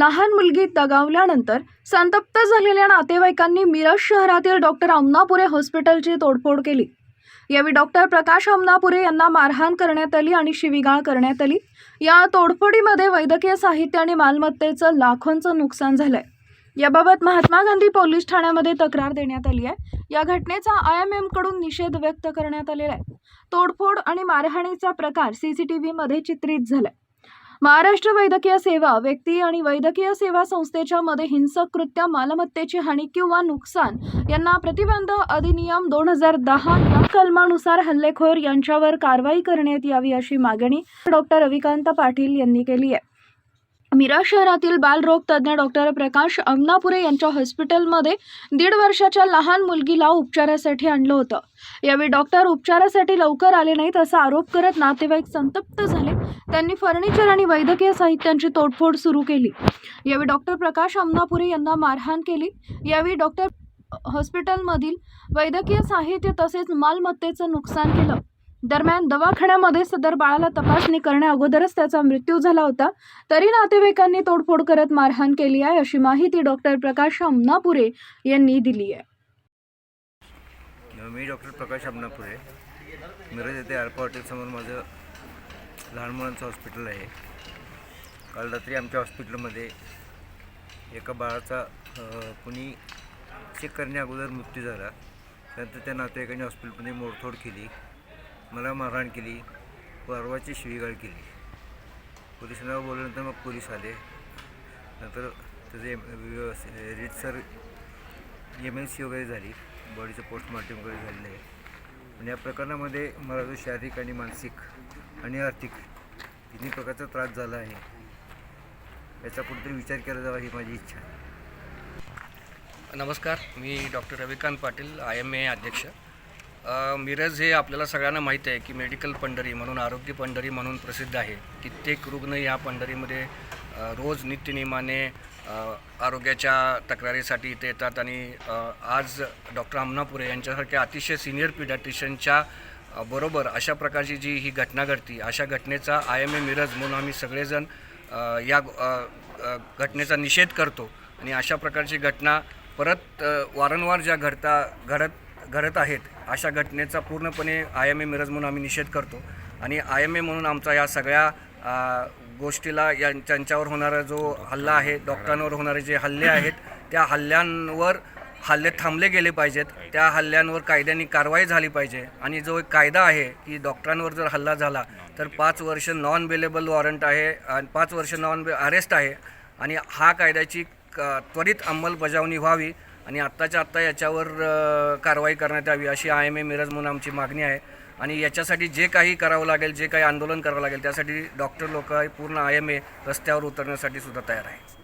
लहान मुलगी दगावल्यानंतर संतप्त झालेल्या नातेवाईकांनी मिरज शहरातील डॉक्टर अमनापुरे हॉस्पिटलची तोडफोड केली. यावेळी डॉक्टर प्रकाश अमनापुरे यांना मारहाण करण्यात आली आणि शिवीगाळ करण्यात आली. या तोडफोडीमध्ये वैद्यकीय साहित्य आणि मालमत्तेचं लाखोंचं नुकसान झालंय. याबाबत महात्मा गांधी पोलीस ठाण्यामध्ये तक्रार देण्यात आली आहे. या घटनेचा आय एम एमकडून निषेध व्यक्त करण्यात आलेला आहे. तोडफोड आणि मारहाणीचा प्रकार सी सी टी व्हीमध्ये चित्रित झालाय. महाराष्ट्र वैद्यकीय सेवा व्यक्ती आणि वैद्यकीय सेवा संस्थेच्या मध्ये हिंसक कृत्य मालमत्तेची हानी किंवा नुकसान यांना प्रतिबंध अधिनियम दोन हजार दहा या कलमानुसार हल्लेखोर यांच्यावर कारवाई करण्यात यावी अशी मागणी डॉक्टर रविकांत पाटील यांनी केली आहे. मिरा शहरातील बालरोग तज्ज्ञ डॉक्टर प्रकाश अमनापुरे यांच्या हॉस्पिटलमध्ये दीड वर्षाच्या लहान मुलगीला उपचारासाठी आणलं होतं. यावेळी डॉक्टर उपचारासाठी लवकर आले नाहीत असा आरोप करत नातेवाईक संतप्त झाले. त्यांनी फर्निचर आणि वैद्यकीय साहित्यांची तोडफोड सुरू केली. यावेळी डॉक्टर प्रकाश अमनापुरे यांना मारहाण केली. यावेळी डॉक्टर हॉस्पिटलमधील वैद्यकीय साहित्य तसेच मालमत्तेचं नुकसान केलं. दरम्यान दवाखान्यामध्ये सदर बाळाला तपासणी करण्या अगोदरच त्याचा मृत्यू झाला होता. तरी नातेवाईकांनी तोडफोड करत मारहाण केली आहे अशी माहिती डॉक्टर प्रकाश अमनापुरे यांनी दिली आहे. मी डॉक्टर प्रकाश अमनापुरे. मिरज येथे आरपा हॉटेलसमोर माझं लहान मुलांचं हॉस्पिटल आहे. काल रात्री आमच्या हॉस्पिटलमध्ये एका बाळाचा कुणी चेक करण्या अगोदर मृत्यू झाला. त्यानंतर त्या नातेवाईकांनी हॉस्पिटलमध्ये मोडतोड केली. मला मारहाण केली. परवाची शिवीगाळ केली. पोलिसांना बोलल्यानंतर मग पोलीस आले. नंतर त्याचे रीतसर एम एल सी वगैरे झाली. बॉडीचं पोस्टमॉर्टम वगैरे झालेलं आहे. आणि या प्रकरणामध्ये मला जो शारीरिक आणि मानसिक आणि आर्थिक. तिन्ही प्रकारचा त्रास झाला आहे. याचा कुठेतरी विचार केला जावा ही माझी इच्छा आहे. नमस्कार मी doctor Ravikant Patil I M A अध्यक्ष. मिरज हे आपल्याला सगळ्यांना माहीत आहे की मेडिकल पंढरी म्हणून आरोग्य पंढरी म्हणून प्रसिद्ध आहे. कित्येक रुग्ण या पंढरीमध्ये रोज नित्यनियमाने आरोग्याच्या तक्रारीसाठी इथे येतात. आणि आज डॉक्टर अमनापुरे यांच्यासारख्या अतिशय सिनियर पिडॅट्रिशियनच्या बरोबर अशा प्रकारची जी ही घटना घडती अशा घटनेचा आय एम ए मिरज म्हणून आम्ही सगळेजण या घटनेचा निषेध करतो. आणि अशा प्रकारची घटना परत वारंवार ज्या घडता घडत घडत आहेत अशा घटनेचा पूर्णपणे आय एम ए मिरज म्हणून आम्ही निषेध करतो. आणि आय एम ए म्हणून आमचा या सगळ्या गोष्टीला या त्यांच्यावर होणारा जो हल्ला आहे डॉक्टरांवर होणारे जे हल्ले आहेत त्या हल्ल्यांवर हल्ले थांबले गेले पाहिजेत. त्या हल्ल्यांवर कायद्याने कारवाई झाली पाहिजे. आणि जो एक कायदा आहे की डॉक्टरांवर जर हल्ला झाला तर पाच वर्ष नॉन बेलेबल वॉरंट आहे आणि पाच वर्ष नॉन बे अरेस्ट आहे. आणि हा कायद्याची क- त्वरित अंमलबजावणी व्हावी आणि आत्ताच्या आत्ता याच्यावर कारवाई करण्यात यावी अशी आय एम ए मिरज म्हणून आमची मागणी आहे. आणि याच्यासाठी जे काही करावं लागेल जे काही आंदोलन करावं लागेल त्यासाठी डॉक्टर लोक पूर्ण आय एम ए रस्त्यावर उतरण्यासाठी सुद्धा तयार आहे